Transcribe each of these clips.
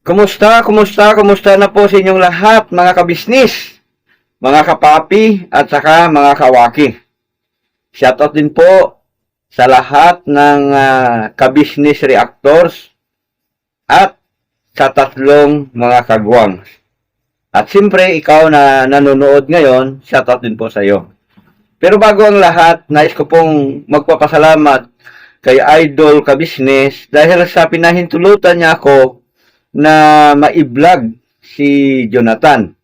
Kumusta, kumusta, kumusta na po sa inyong lahat, mga kabisnis, mga kapapi, at saka mga kawaki. Shoutout din po sa lahat ng ah, kabisnis reactors at sa tatlong mga kagwang. At siyempre, ikaw na nanonood ngayon, shoutout din po sa iyo. Pero bago ang lahat, nais ko pong magpapasalamat kay Idol Kabisnes dahil sa pinahintulutan niya ako na ma-vlog si Jonathan.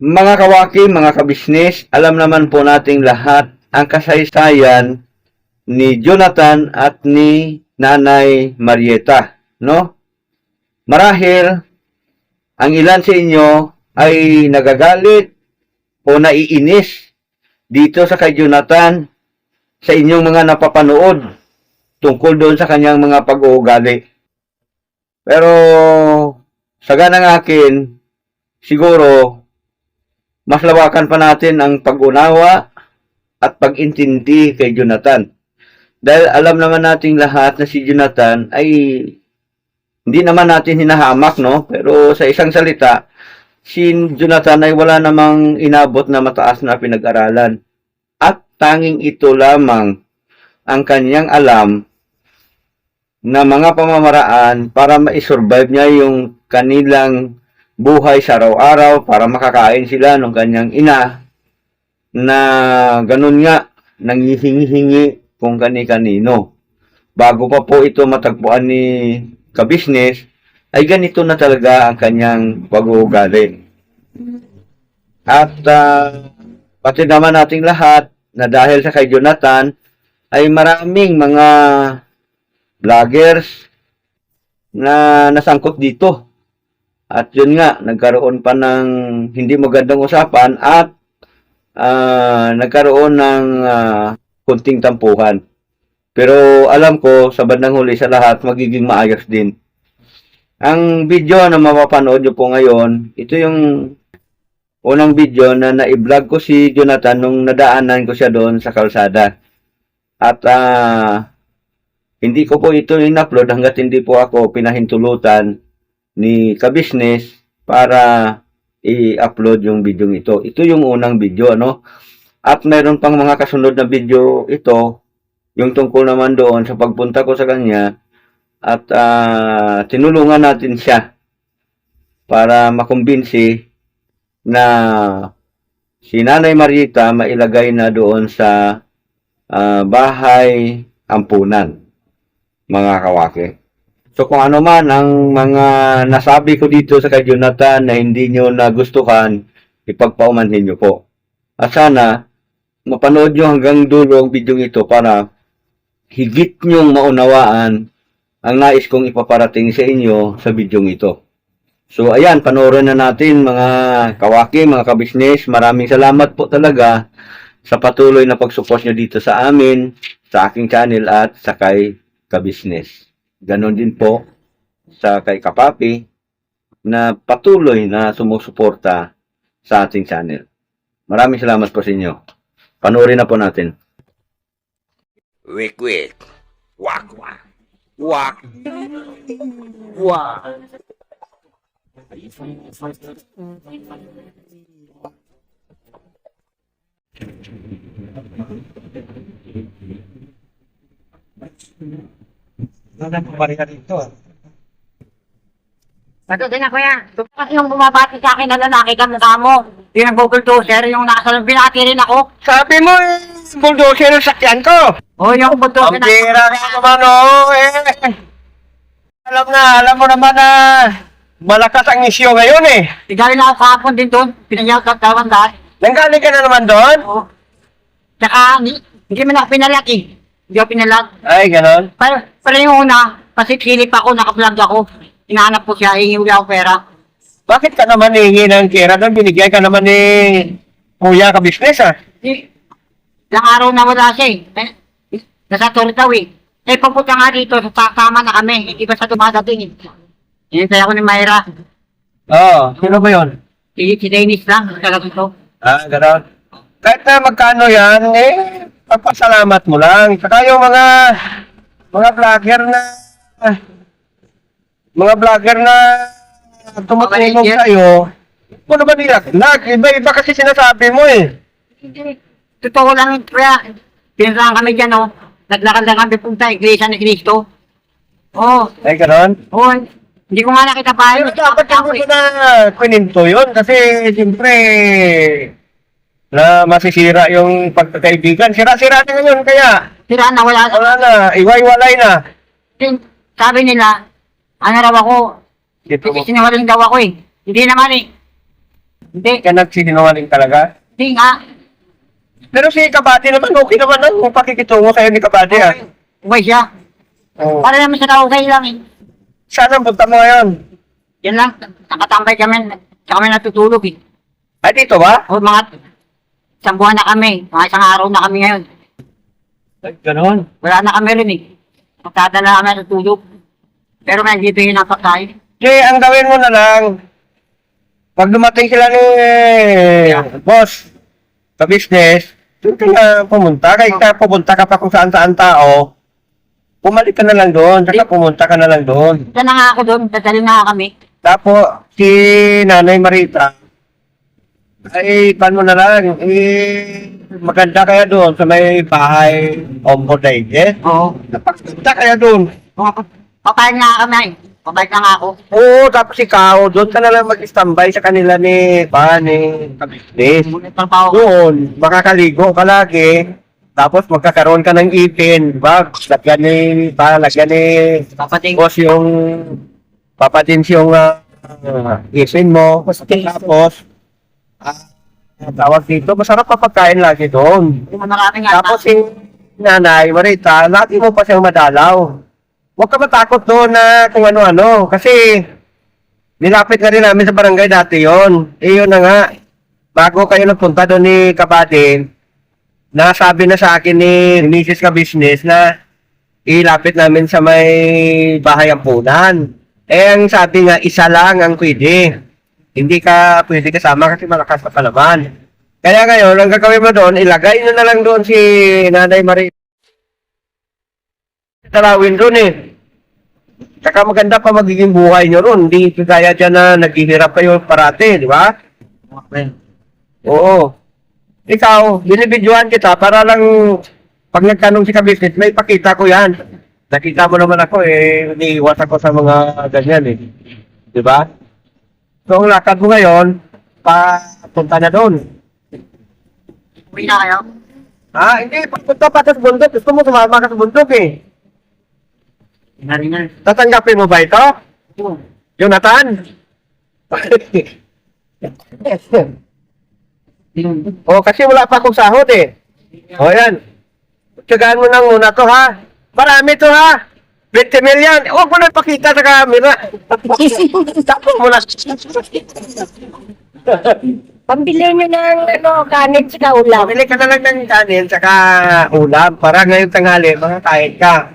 Mga kawaki, mga kabisnes, alam naman po nating lahat ang kasaysayan ni Jonathan at ni Nanay Marieta, no? Marahil, ang ilan sa inyo ay nagagalit o naiinis dito sa kay Jonathan sa inyong mga napapanood tungkol doon sa kanyang mga pag-uugali. Pero sa ganang akin, siguro mas lawakan pa natin ang pag-unawa at pag-intindi kay Jonathan. Dahil alam naman nating lahat na si Jonathan ay hindi naman natin hinahamak, no? Pero sa isang salita, si Jonathan ay wala namang inabot na mataas na pinag-aralan. At tanging ito lamang ang kanyang alam na mga pamamaraan para ma-survive niya yung kanilang buhay sa araw-araw para makakain sila ng kanyang ina na ganun nga nangihingi-hingi kung kani-kanino. Bago pa po ito matagpuan ni kabisnes, ay ganito na talaga ang kanyang pag-uugali. At ah, pati naman nating lahat na dahil sa kay Jonathan ay maraming mga vloggers na nasangkot dito. At yun nga, nagkaroon pa ng hindi magandang usapan at ah, nagkaroon ng ah, kunting tampuhan. Pero alam ko, sa bandang huli sa lahat, magiging maayos din. Ang video na mapapanood nyo po ngayon, ito yung unang video na na-vlog ko si Jonathan nung nadaanan ko siya doon sa kalsada. At ah, hindi ko po ito in-upload hanggat hindi po ako pinahintulutan ni kabisnes para i-upload yung video ito. Ito yung unang video, ano? At mayroon pang mga kasunod na video ito, yung tungkol naman doon sa pagpunta ko sa kanya at ah, tinulungan natin siya para makumbinsi na si Nanay Marita mailagay na doon sa ah, bahay ampunan mga kawaki. So kung ano man ang mga nasabi ko dito sa kay Jonathan na hindi nyo nagustuhan, ipagpaumanhin nyo po. At sana, mapanood nyo hanggang dulo ang video ito para higit nyong maunawaan ang nais kong ipaparating sa inyo sa video ito. So ayan, panoorin na natin mga kawaki, mga kabisnes. Maraming salamat po talaga sa patuloy na pagsupport nyo dito sa amin, sa aking channel at sa kay kabisnes. Ganon din po sa kay Kapapi na patuloy na sumusuporta sa ating channel. Maraming salamat po sa inyo. Panoorin na po natin. Wik wik. Wak wak. Wak. Wak. Wala nang bariya dito. ah. Bato din ako yan. Kasi yung bumabati sa akin na lalaki ka mukha mo. Yung nag-bulldozer, yung nasa binati rin ako. Sabi mo, eh, bulldozer ang sakyan ko. O yung bulldozer Ang na... bira ka naman, oh, eh. Alam na, alam mo naman na malakas ang isyo ngayon, eh. Tigarin ako kahapon din doon. Pinanyaw ka kawan dahil. Nanggaling ka na naman doon? Oo. Tsaka, hindi, hindi man ako pinalaki. Hindi ako pinalag. Ay, ganon. Pero, pero yung una, kasi silip ako, naka-vlog ako. Inaanap ko siya, hingi ako pera. Bakit ka naman hihingi ng kera doon? Binigyan ka naman ni Kuya ka business, ah. Di, ilang araw na wala siya eh. eh nasa Toritaw eh. Eh, pagpunta nga dito, sasama na kami. Hindi ba sa dumadating eh. Hinintay ako ni Mayra. Oo, sino ba yun? Si, si Dennis lang, dito. Ah, ganon. Kahit na magkano yan, eh, papasalamat mo lang. Saka yung mga, mga vlogger na, mga vlogger na tumutulong yan. sa'yo, ano ba nilaglag? Iba-iba kasi sinasabi mo eh. Hindi. Totoo lang yun, kaya pinuntahan kami dyan, oh. Naglakad lang kami punta, Iglesia ni Cristo. Oo. Ay, ganon? Oo. Hindi ko nga nakita pa. Pero dapat ako ko na pininto yun kasi siyempre na masisira yung pagkakaibigan. Sira-sira na ngayon kaya Sira na, wala. wala na, iway-walay na. Tin- Sabi nila, ano raw ako, Dito mo. sinungaling daw ako eh. Hindi naman eh. Hindi. Ka nagsisinungaling talaga. Hindi nga. Pero si Kabady naman, okay naman ang pakikitungo sa'yo ni Kabady ah. Okay siya. Oh. Para naman sa tao kayo lang eh. Saan ang punta mo ngayon? Yan lang, nakatambay kami, kami natutulog eh. Ay, dito ba? O mga isang buwan na kami, mga isang araw na kami ngayon. Ay, ganon. Wala na kami rin eh. Magdadala kami natutulog. Pero ngayon dito yung napakain. Di, ang gawin mo na lang, pag dumating sila ni boss sa business, doon ka na pumunta. Kahit ka pumunta ka pa kung saan saan tao, pumalik ka na lang doon, saka pumunta ka na lang doon. Diyan na nga ako doon, dadali na nga kami. Tapos, si Nanay Marita, ay, paano na lang, eh, maganda kaya doon sa may bahay Omboday, eh? Oo. Napaganda kaya doon. Papayag na kami. Papayag na nga ako. Oo, tapos ikaw, doon ka na lang mag-standby sa kanila ni, pa, ni kabisnes. Ngunit pa ako. Doon, makakaligo ka lagi, tapos magkakaroon ka ng ipin, ba? Lagyan ni, pa, lagyan ni, Papating. tapos yung, papadins yung ah, ah, ipin mo, tapos, ah, tawag dito, masarap pa pagkain lagi doon. Marami nga. Tapos si nanay, Marita, lagi mo pa siyang madalaw. Huwag ka matakot doon na kung ano-ano. Kasi, nilapit na rin namin sa barangay dati yon. Eh, yun na nga. Bago kayo nagpunta doon ni Kabadin, nasabi na sa akin ni Mrs. Ka Business na ilapit namin sa may bahay ampunan. Eh, ang sabi nga, isa lang ang pwede. Hindi ka pwede kasama kasi malakas ka pa naman. Kaya ngayon, ang gagawin mo doon, ilagay na lang doon si Nanay Marie. Tarawin doon eh. Saka maganda pa magiging buhay nyo ron. Hindi kaya dyan na naghihirap kayo parate, di ba? Oo. Ikaw, binibidyohan kita para lang pag nagtanong si ka-business, may pakita ko yan. Nakita mo naman ako eh, iniiwas ako sa mga ganyan eh. Di ba? So, ang lakad mo ngayon, papunta na doon. Uwi na kayo. Ah, hindi. Pagpunta pa sa bundok. Gusto mo sumama ka sa bundok eh. Na rin na. Tatanggapin mo ba ito? Oo. Jonathan? oh, kasi wala pa akong sahod eh. O yan. Tsagaan mo nang muna to ha. Marami to ha. 20 million. Huwag mo na pakita sa camera. Tapos mo na. Pambili nyo ng ano, kanin sa ulam. Pabili ka na lang ng kanin saka ulam para ngayong tanghali makakain ka.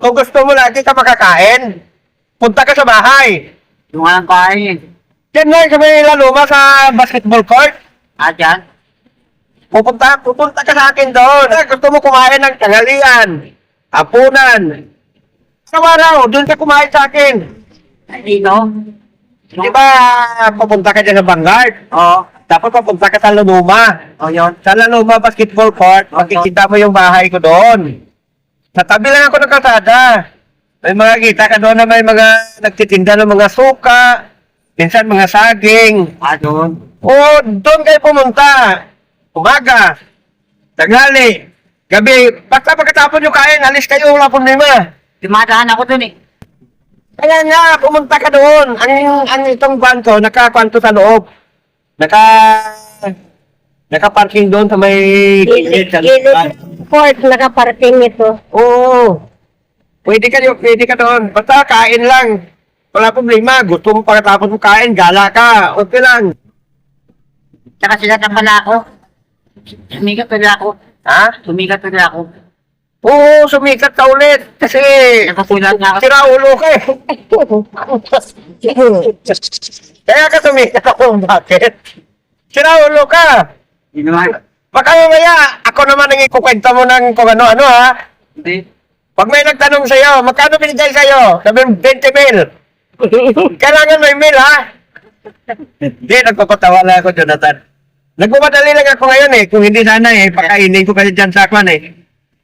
Kung gusto mo lagi ka makakain, punta ka sa bahay. Yung ang kain. Diyan lang sa may laluma sa basketball court. Ah, dyan. Pupunta, pupunta ka sa akin doon. Gusto mo kumain ng tanghalian, hapunan. Sa araw, doon ka kumain sa akin. Ay, dito. Di ba, pupunta ka dyan sa Vanguard. Oo. Tapos pupunta ka sa Lunuma. O, yun. Sa Lanuma Basketball Court, makikita mo yung bahay ko doon. Sa tabi lang ako ng kalsada. May mga kita ka doon na may mga nagtitinda ng mga suka, minsan mga saging. Ah, doon. O, doon kayo pumunta. Umaga, tanghali, gabi. Basta pagkatapon yung kain, alis kayo, wala pong lima. Dumadaan ako doon eh. Kaya nga, pumunta ka doon. Ang, ang itong van ko, nakakwanto sa loob. Naka, naka-parking doon sa may gilid. Gilid port, nakaparking ito. Oo. Pwede ka, pwede ka doon. Basta kain lang. Wala problema. Gusto mo pagkatapos mo kain, gala ka. Okay lang. Tsaka sila na pala ako. Sumikat pala ako. Ha? Sumikat pala ako. Oo, sumikat ka ulit. Kasi, Nakapulat na ako. sira ulo ka eh. Kaya ka sumikat ako. Bakit? Sira ulo ka. Hindi naman. Baka mamaya, ako naman ang ikukwenta mo ng kung ano-ano ha. Hindi. Pag may nagtanong sa'yo, magkano binigay sa'yo? Sabi mo, 20 mil. Kailangan may mail, ha? Hindi, nagpapatawa lang ako, Jonathan. Nagmamadali lang ako ngayon eh. Kung hindi sana eh, pakainin ko kasi dyan sa kwan eh.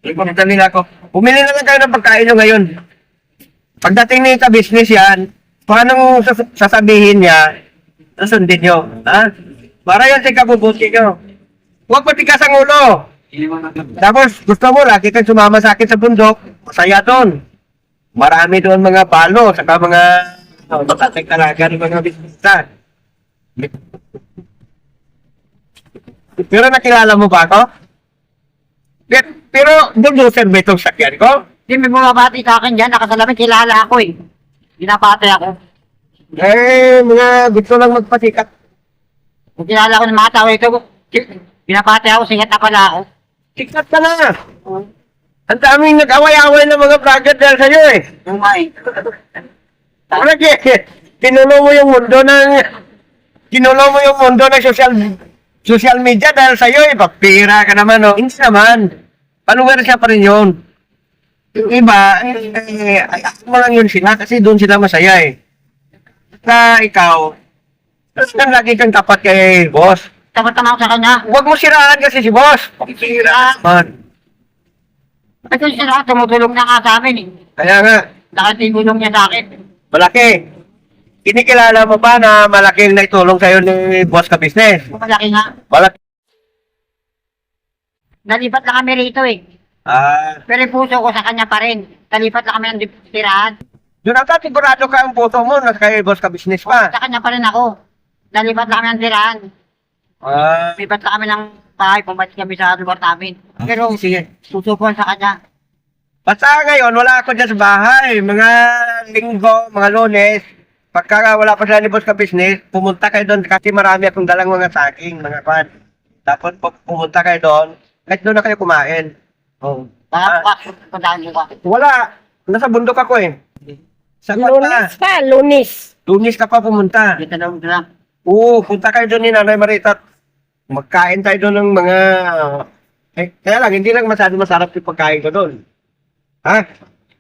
Nagmamadali lang ako. Pumili na lang kayo ng pagkain nyo ngayon. Pagdating ni ka business yan, anong sas- sasabihin niya, susundin nyo. Ha? Para yan sa ikabubuti nyo. Huwag matigas ang ulo. Tapos, gusto mo, lagi kang sumama sa akin sa bundok, masaya doon. Marami doon mga palo, saka mga oh, matatag talaga ng mga bisita. Pero nakilala mo ba ako? Pero, pero bulldozer ba itong sakyan ko? Hindi may bumabati sa akin dyan, nakasalamin, kilala ako eh. Binabati ako. Eh, mga gusto lang magpasikat. Kung kilala ko ng mga tao ito, binabati ako, sikat na pala ako. Sikat ka na! Ang daming nag-away-away ng mga vlogger dahil sa'yo eh. Yung nga eh. Kinulo mo yung mundo ng... Kinulo mo yung mundo ng social social media dahil sa'yo eh. Papira ka naman oh. Hindi naman. Follower siya pa rin yun. Yung iba, eh, eh, ayaan mo lang yun sila kasi doon sila masaya eh. Sa ikaw, tapos kang lagi kang tapat kay boss. Tapat-tama ako sa kanya. Huwag mo siraan kasi si boss. Sira. Man, yung sira, tumutulong na nga sa amin eh. kaya nga, Nakati yung tulong niya sa akin. malaki. Kinikilala mo ba na malaking naitulong sa'yo ni boss ka business? Malaki nga. Malaki. Nalipat lang kami rito eh. Ah, Pero yung puso ko sa kanya pa rin. Nalipat lang kami ng dip- tirahan. Jonathan, sigurado ka ang puto mo na kay boss ka business pa. Sa kanya pa rin ako. Nalipat lang kami ng tirahan. Ah, Lipat lang kami ng bahay, pumalit kami sa lugar namin. Pero sige. puso ko sa kanya. Basta ngayon, wala ako dyan sa bahay. Mga linggo, mga lunes, pagka wala pa sila ni boss ka business, pumunta kayo doon kasi marami akong dalang mga saging, mga kwan. Tapos pag pumunta kayo doon, kahit doon na kayo kumain. Oh. Bukas, puntahan ko ka. Wala. Nasa bundok ako eh. Sa kwan Lunes pa. lunes. Lunis ka pa pumunta. Dito na lang. Oo, punta kayo doon ni Nanay Marita. Magkain tayo doon ng mga... Eh, kaya lang, hindi lang masyado masarap yung pagkain ko doon. Ha?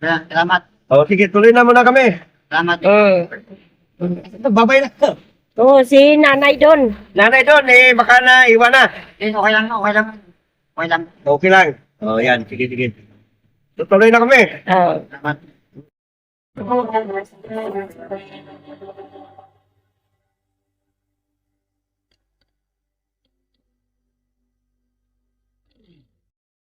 Sala- Salamat. O, sige, tuloy na muna kami. Salamat. Ito, babay na. Oo, si nanay doon. Nanay doon, eh, baka na, iwan na. Eh, okay lang, okay lang. Okay lang. Okay lang. O, yan, sige, sige. Tuloy na kami. Ah. Salamat.